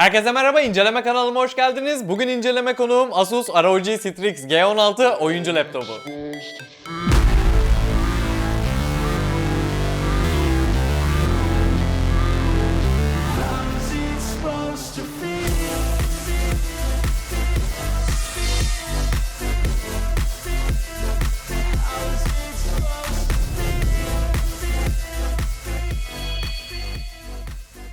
Herkese merhaba, inceleme kanalıma hoş geldiniz. Bugün inceleme konuğum Asus ROG Strix G16 oyuncu laptopu.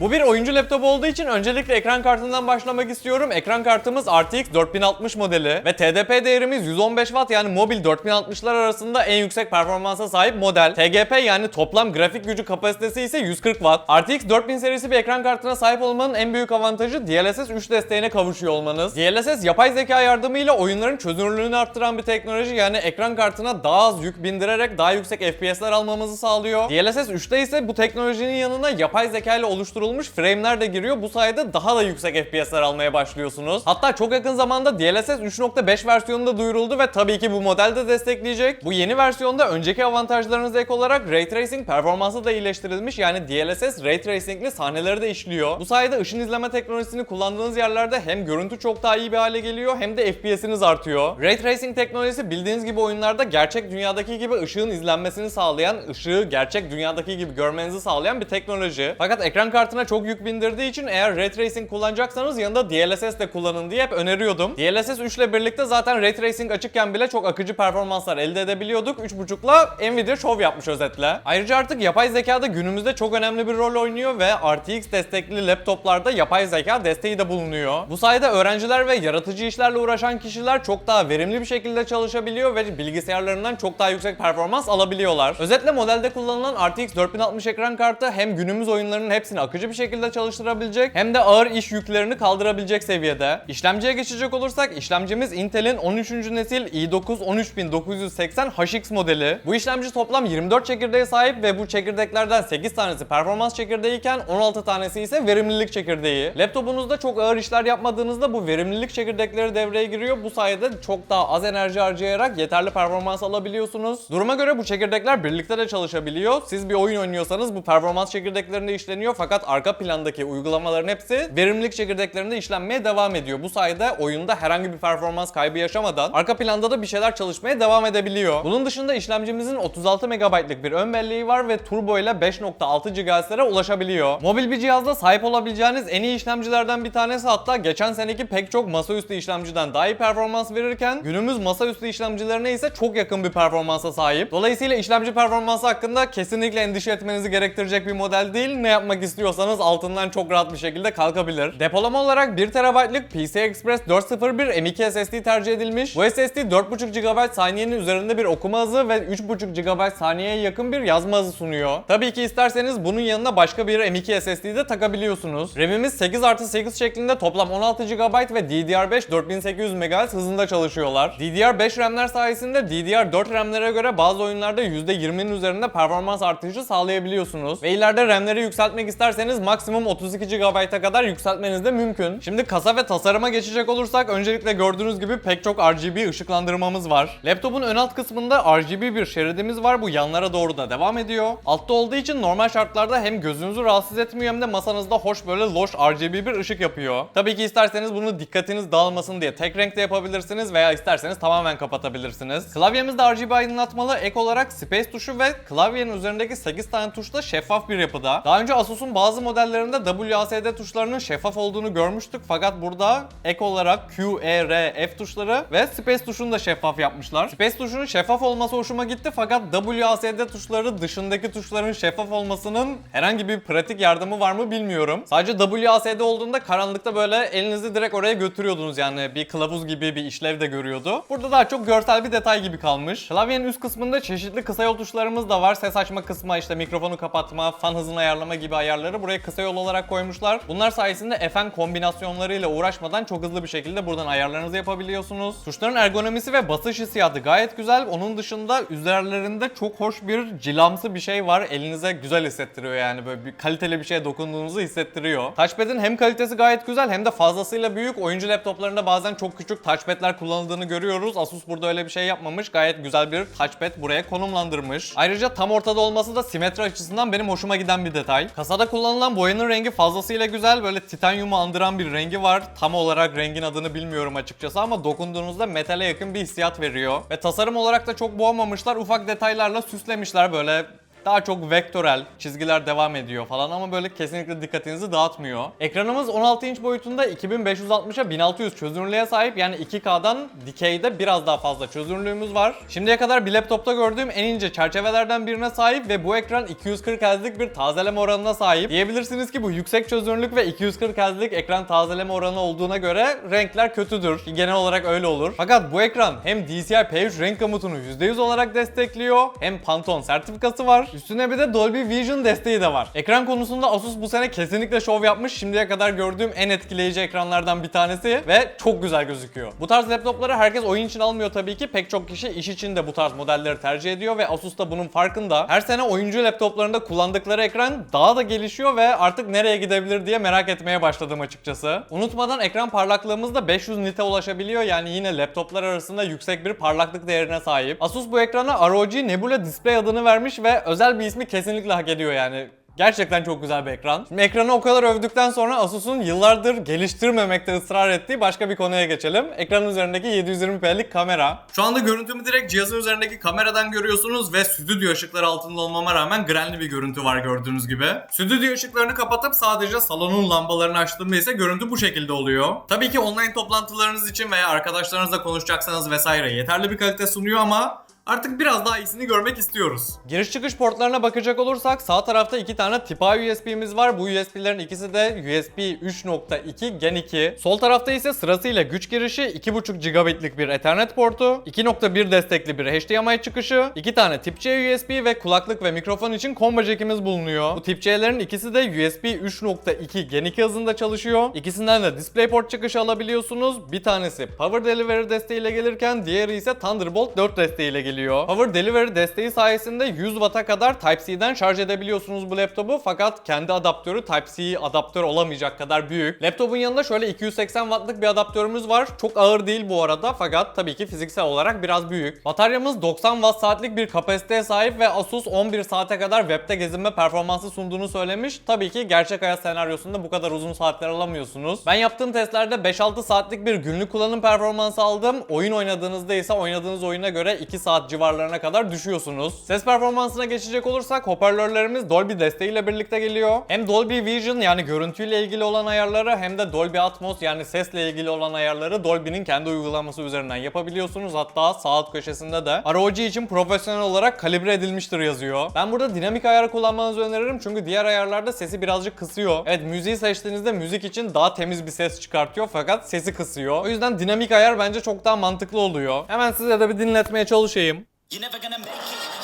Bu bir oyuncu laptopu olduğu için öncelikle ekran kartından başlamak istiyorum. Ekran kartımız RTX 4060 modeli ve TDP değerimiz 115 Watt yani mobil 4060'lar arasında en yüksek performansa sahip model. TGP yani toplam grafik gücü kapasitesi ise 140 Watt. RTX 4000 serisi bir ekran kartına sahip olmanın en büyük avantajı DLSS 3 desteğine kavuşuyor olmanız. DLSS yapay zeka yardımıyla oyunların çözünürlüğünü arttıran bir teknoloji yani ekran kartına daha az yük bindirerek daha yüksek FPS'ler almamızı sağlıyor. DLSS 3'te ise bu teknolojinin yanına yapay zeka ile oluşturulmuş frame'ler de giriyor. Bu sayede daha da yüksek FPS'ler almaya başlıyorsunuz. Hatta çok yakın zamanda DLSS 3.5 versiyonu da duyuruldu ve tabii ki bu model de destekleyecek. Bu yeni versiyonda önceki avantajlarınıza ek olarak Ray Tracing performansı da iyileştirilmiş. Yani DLSS Ray Tracing'li sahneleri de işliyor. Bu sayede ışın izleme teknolojisini kullandığınız yerlerde hem görüntü çok daha iyi bir hale geliyor hem de FPS'iniz artıyor. Ray Tracing teknolojisi bildiğiniz gibi oyunlarda gerçek dünyadaki gibi ışığın izlenmesini sağlayan, ışığı gerçek dünyadaki gibi görmenizi sağlayan bir teknoloji. Fakat ekran kartına çok yük bindirdiği için eğer Ray Tracing kullanacaksanız yanında DLSS de kullanın diye hep öneriyordum. DLSS 3 ile birlikte zaten Ray Tracing açıkken bile çok akıcı performanslar elde edebiliyorduk. 3.5'la Nvidia şov yapmış özetle. Ayrıca artık yapay zekada günümüzde çok önemli bir rol oynuyor ve RTX destekli laptoplarda yapay zeka desteği de bulunuyor. Bu sayede öğrenciler ve yaratıcı işlerle uğraşan kişiler çok daha verimli bir şekilde çalışabiliyor ve bilgisayarlarından çok daha yüksek performans alabiliyorlar. Özetle modelde kullanılan RTX 4060 ekran kartı hem günümüz oyunlarının hepsini akıcı bir şekilde çalıştırabilecek hem de ağır iş yüklerini kaldırabilecek seviyede. İşlemciye geçecek olursak işlemcimiz Intel'in 13. nesil i9 13980 HX modeli. Bu işlemci toplam 24 çekirdeğe sahip ve bu çekirdeklerden 8 tanesi performans çekirdeğiyken 16 tanesi ise verimlilik çekirdeği. Laptopunuzda çok ağır işler yapmadığınızda bu verimlilik çekirdekleri devreye giriyor. Bu sayede çok daha az enerji harcayarak yeterli performans alabiliyorsunuz. Duruma göre bu çekirdekler birlikte de çalışabiliyor. Siz bir oyun oynuyorsanız bu performans çekirdeklerinde işleniyor fakat arka plandaki uygulamaların hepsi verimlilik çekirdeklerinde işlenmeye devam ediyor. Bu sayede oyunda herhangi bir performans kaybı yaşamadan arka planda da bir şeyler çalışmaya devam edebiliyor. Bunun dışında işlemcimizin 36 MB'lık bir ön belleği var ve turbo ile 5.6 GHz'lere ulaşabiliyor. Mobil bir cihazda sahip olabileceğiniz en iyi işlemcilerden bir tanesi hatta geçen seneki pek çok masaüstü işlemciden daha iyi performans verirken günümüz masaüstü işlemcilerine ise çok yakın bir performansa sahip. Dolayısıyla işlemci performansı hakkında kesinlikle endişe etmenizi gerektirecek bir model değil. Ne yapmak istiyorsanız altından çok rahat bir şekilde kalkabilir. Depolama olarak 1 TB'lık PCI Express 401 M.2 SSD tercih edilmiş. Bu SSD 4.5 GB saniyenin üzerinde bir okuma hızı ve 3.5 GB saniyeye yakın bir yazma hızı sunuyor. Tabii ki isterseniz bunun yanına başka bir M.2 SSD de takabiliyorsunuz. RAM'imiz 8 artı 8 şeklinde toplam 16 GB ve DDR5 4800 MHz hızında çalışıyorlar. DDR5 RAM'ler sayesinde DDR4 RAM'lere göre bazı oyunlarda %20'nin üzerinde performans artışı sağlayabiliyorsunuz. Ve ileride RAM'leri yükseltmek isterseniz maksimum 32 GB'a kadar yükseltmeniz de mümkün. Şimdi kasa ve tasarıma geçecek olursak öncelikle gördüğünüz gibi pek çok RGB ışıklandırmamız var. Laptopun ön alt kısmında RGB bir şeridimiz var. Bu yanlara doğru da devam ediyor. Altta olduğu için normal şartlarda hem gözünüzü rahatsız etmiyor hem de masanızda hoş böyle loş RGB bir ışık yapıyor. Tabii ki isterseniz bunu dikkatiniz dağılmasın diye tek renkte yapabilirsiniz veya isterseniz tamamen kapatabilirsiniz. Klavyemizde RGB aydınlatmalı ek olarak space tuşu ve klavyenin üzerindeki 8 tane tuşla şeffaf bir yapıda. Daha önce Asus'un bazı modellerinde WASD tuşlarının şeffaf olduğunu görmüştük fakat burada ek olarak Q, E, R, F tuşları ve space tuşunu da şeffaf yapmışlar. Space tuşunun şeffaf olması hoşuma gitti fakat WASD tuşları dışındaki tuşların şeffaf olmasının herhangi bir pratik yardımı var mı bilmiyorum. Sadece WASD olduğunda karanlıkta böyle elinizi direkt oraya götürüyordunuz yani bir kılavuz gibi bir işlev de görüyordu. Burada daha çok görsel bir detay gibi kalmış. Klavyenin üst kısmında çeşitli kısa yol tuşlarımız da var. Ses açma kısmı, işte mikrofonu kapatma, fan hızını ayarlama gibi ayarları buraya kısa yol olarak koymuşlar. Bunlar sayesinde FM kombinasyonlarıyla uğraşmadan çok hızlı bir şekilde buradan ayarlarınızı yapabiliyorsunuz. Tuşların ergonomisi ve basış hissiyatı gayet güzel. Onun dışında üzerlerinde çok hoş bir cilamsı bir şey var. Elinize güzel hissettiriyor yani böyle bir kaliteli bir şeye dokunduğunuzu hissettiriyor. Touchpad'in hem kalitesi gayet güzel hem de fazlasıyla büyük. Oyuncu laptoplarında bazen çok küçük touchpad'ler kullanıldığını görüyoruz. Asus burada öyle bir şey yapmamış. Gayet güzel bir touchpad buraya konumlandırmış. Ayrıca tam ortada olması da simetri açısından benim hoşuma giden bir detay. Kasada kullanılan açıdan boyanın rengi fazlasıyla güzel. Böyle titanyumu andıran bir rengi var. Tam olarak rengin adını bilmiyorum açıkçası ama dokunduğunuzda metale yakın bir hissiyat veriyor. Ve tasarım olarak da çok boğmamışlar. Ufak detaylarla süslemişler böyle daha çok vektörel, çizgiler devam ediyor falan ama böyle kesinlikle dikkatinizi dağıtmıyor. Ekranımız 16 inç boyutunda 2560'a 1600 çözünürlüğe sahip yani 2K'dan dikeyde biraz daha fazla çözünürlüğümüz var. Şimdiye kadar bir laptopta gördüğüm en ince çerçevelerden birine sahip ve bu ekran 240 Hz'lik bir tazeleme oranına sahip. Diyebilirsiniz ki bu yüksek çözünürlük ve 240 Hz'lik ekran tazeleme oranı olduğuna göre renkler kötüdür. Genel olarak öyle olur. Fakat bu ekran hem DCI P3 renk komutunu %100 olarak destekliyor hem Pantone sertifikası var. Üstüne bir de Dolby Vision desteği de var. Ekran konusunda Asus bu sene kesinlikle şov yapmış. Şimdiye kadar gördüğüm en etkileyici ekranlardan bir tanesi ve çok güzel gözüküyor. Bu tarz laptopları herkes oyun için almıyor tabii ki. Pek çok kişi iş için de bu tarz modelleri tercih ediyor ve Asus da bunun farkında. Her sene oyuncu laptoplarında kullandıkları ekran daha da gelişiyor ve artık nereye gidebilir diye merak etmeye başladım açıkçası. Unutmadan ekran parlaklığımız da 500 nite ulaşabiliyor. Yani yine laptoplar arasında yüksek bir parlaklık değerine sahip. Asus bu ekrana ROG Nebula Display adını vermiş ve bir ismi kesinlikle hak ediyor yani. Gerçekten çok güzel bir ekran. Şimdi ekranı o kadar övdükten sonra Asus'un yıllardır geliştirmemekte ısrar ettiği başka bir konuya geçelim. Ekranın üzerindeki 720p'lik kamera. Şu anda görüntümü direkt cihazın üzerindeki kameradan görüyorsunuz ve stüdyo ışıkları altında olmama rağmen grenli bir görüntü var gördüğünüz gibi. Stüdyo ışıklarını kapatıp sadece salonun lambalarını açtığımda ise görüntü bu şekilde oluyor. Tabii ki online toplantılarınız için veya arkadaşlarınızla konuşacaksanız vesaire yeterli bir kalite sunuyor ama Artık biraz daha iyisini görmek istiyoruz. Giriş çıkış portlarına bakacak olursak sağ tarafta iki tane Tip A USB'miz var. Bu USB'lerin ikisi de USB 3.2 Gen 2. Sol tarafta ise sırasıyla güç girişi 2.5 gigabitlik bir Ethernet portu, 2.1 destekli bir HDMI çıkışı, iki tane Tip C USB ve kulaklık ve mikrofon için combo jack'imiz bulunuyor. Bu Tip C'lerin ikisi de USB 3.2 Gen 2 hızında çalışıyor. İkisinden de DisplayPort çıkışı alabiliyorsunuz. Bir tanesi Power Delivery desteğiyle gelirken diğeri ise Thunderbolt 4 desteğiyle geliyor. Power Delivery desteği sayesinde 100 Watt'a kadar Type-C'den şarj edebiliyorsunuz bu laptopu fakat kendi adaptörü Type-C adaptör olamayacak kadar büyük. Laptopun yanında şöyle 280 Watt'lık bir adaptörümüz var. Çok ağır değil bu arada fakat tabii ki fiziksel olarak biraz büyük. Bataryamız 90 Watt saatlik bir kapasiteye sahip ve Asus 11 saate kadar webde gezinme performansı sunduğunu söylemiş. Tabii ki gerçek hayat senaryosunda bu kadar uzun saatler alamıyorsunuz. Ben yaptığım testlerde 5-6 saatlik bir günlük kullanım performansı aldım. Oyun oynadığınızda ise oynadığınız oyuna göre 2 saat civarlarına kadar düşüyorsunuz. Ses performansına geçecek olursak hoparlörlerimiz Dolby desteğiyle birlikte geliyor. Hem Dolby Vision yani görüntüyle ilgili olan ayarları hem de Dolby Atmos yani sesle ilgili olan ayarları Dolby'nin kendi uygulaması üzerinden yapabiliyorsunuz. Hatta sağ alt köşesinde de ROG için profesyonel olarak kalibre edilmiştir yazıyor. Ben burada dinamik ayar kullanmanızı öneririm çünkü diğer ayarlarda sesi birazcık kısıyor. Evet müziği seçtiğinizde müzik için daha temiz bir ses çıkartıyor fakat sesi kısıyor. O yüzden dinamik ayar bence çok daha mantıklı oluyor. Hemen size de bir dinletmeye çalışayım. You're never gonna make it,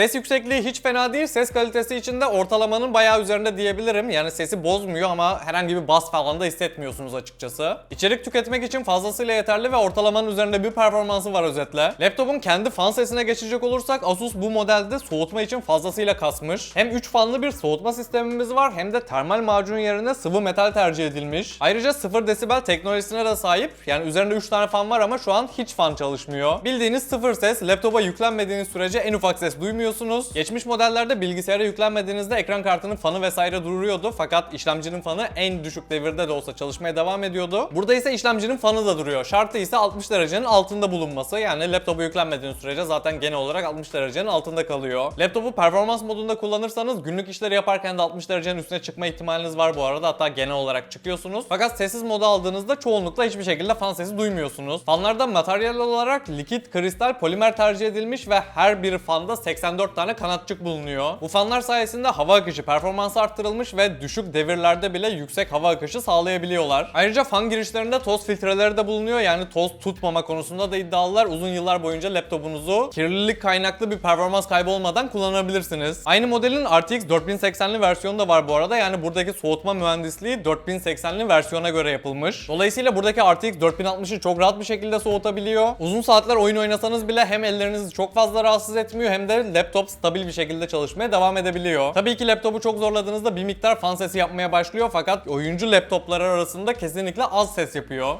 Ses yüksekliği hiç fena değil. Ses kalitesi için de ortalamanın bayağı üzerinde diyebilirim. Yani sesi bozmuyor ama herhangi bir bas falan da hissetmiyorsunuz açıkçası. İçerik tüketmek için fazlasıyla yeterli ve ortalamanın üzerinde bir performansı var özetle. Laptopun kendi fan sesine geçecek olursak Asus bu modelde soğutma için fazlasıyla kasmış. Hem 3 fanlı bir soğutma sistemimiz var hem de termal macun yerine sıvı metal tercih edilmiş. Ayrıca 0 desibel teknolojisine de sahip. Yani üzerinde 3 tane fan var ama şu an hiç fan çalışmıyor. Bildiğiniz sıfır ses laptopa yüklenmediğiniz sürece en ufak ses duymuyorsunuz. Geçmiş modellerde bilgisayara yüklenmediğinizde ekran kartının fanı vesaire duruyordu fakat işlemcinin fanı en düşük devirde de olsa çalışmaya devam ediyordu. Burada ise işlemcinin fanı da duruyor. Şartı ise 60 derecenin altında bulunması. Yani laptopa yüklenmediğiniz sürece zaten genel olarak 60 derecenin altında kalıyor. Laptopu performans modunda kullanırsanız günlük işleri yaparken de 60 derecenin üstüne çıkma ihtimaliniz var bu arada. Hatta genel olarak çıkıyorsunuz. Fakat sessiz moda aldığınızda çoğunlukla hiçbir şekilde fan sesi duymuyorsunuz. Fanlarda materyal olarak likit kristal polimer tercih edilmiş ve her bir fanda 84 tane kanatçık bulunuyor. Bu fanlar sayesinde hava akışı performansı arttırılmış ve düşük devirlerde bile yüksek hava akışı sağlayabiliyorlar. Ayrıca fan girişlerinde toz filtreleri de bulunuyor. Yani toz tutmama konusunda da iddialılar. Uzun yıllar boyunca laptopunuzu kirlilik kaynaklı bir performans kaybı olmadan kullanabilirsiniz. Aynı modelin RTX 4080'li versiyonu da var bu arada. Yani buradaki soğutma mühendisliği 4080'li versiyona göre yapılmış. Dolayısıyla buradaki RTX 4060'ı çok rahat bir şekilde soğutabiliyor. Uzun saatler oyun oynasanız bile hem ellerinizi çok fazla rahatsız etmiyor hem de laptop stabil bir şekilde çalışmaya devam edebiliyor. Tabii ki laptopu çok zorladığınızda bir miktar fan sesi yapmaya başlıyor fakat oyuncu laptopları arasında kesinlikle az ses yapıyor.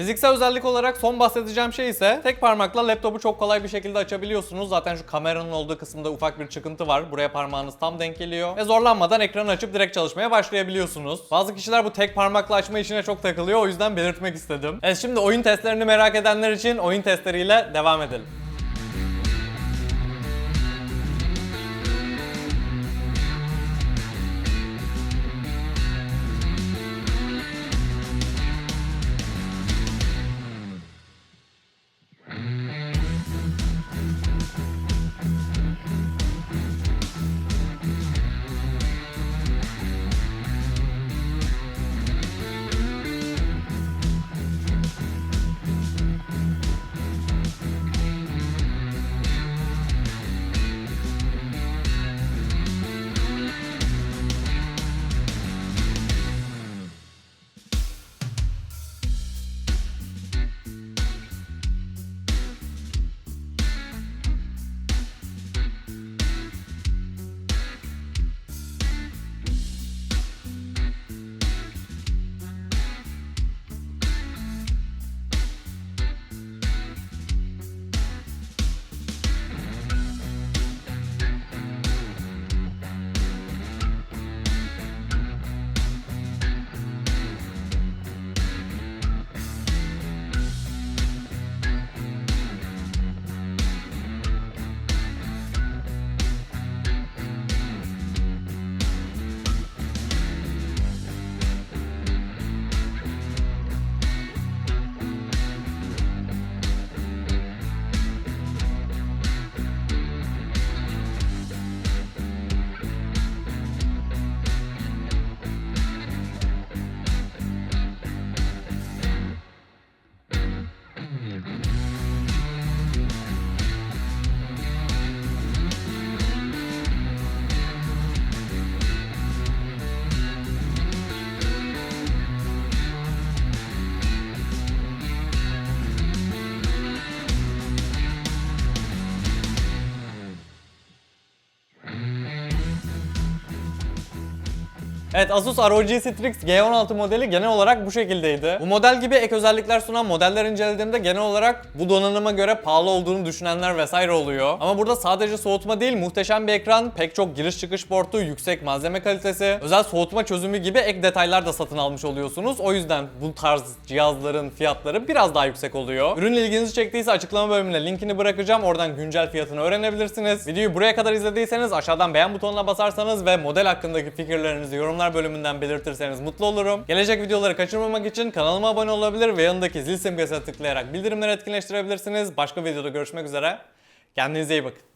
Fiziksel özellik olarak son bahsedeceğim şey ise tek parmakla laptopu çok kolay bir şekilde açabiliyorsunuz. Zaten şu kameranın olduğu kısımda ufak bir çıkıntı var. Buraya parmağınız tam denk geliyor. Ve zorlanmadan ekranı açıp direkt çalışmaya başlayabiliyorsunuz. Bazı kişiler bu tek parmakla açma işine çok takılıyor. O yüzden belirtmek istedim. Evet şimdi oyun testlerini merak edenler için oyun testleriyle devam edelim. Evet Asus ROG Strix G16 modeli genel olarak bu şekildeydi. Bu model gibi ek özellikler sunan modeller incelediğimde genel olarak bu donanıma göre pahalı olduğunu düşünenler vesaire oluyor. Ama burada sadece soğutma değil muhteşem bir ekran, pek çok giriş çıkış portu, yüksek malzeme kalitesi, özel soğutma çözümü gibi ek detaylar da satın almış oluyorsunuz. O yüzden bu tarz cihazların fiyatları biraz daha yüksek oluyor. Ürün ilginizi çektiyse açıklama bölümüne linkini bırakacağım. Oradan güncel fiyatını öğrenebilirsiniz. Videoyu buraya kadar izlediyseniz aşağıdan beğen butonuna basarsanız ve model hakkındaki fikirlerinizi yorumlar bölümünden belirtirseniz mutlu olurum. Gelecek videoları kaçırmamak için kanalıma abone olabilir ve yanındaki zil simgesine tıklayarak bildirimleri etkinleştirebilirsiniz. Başka videoda görüşmek üzere. Kendinize iyi bakın.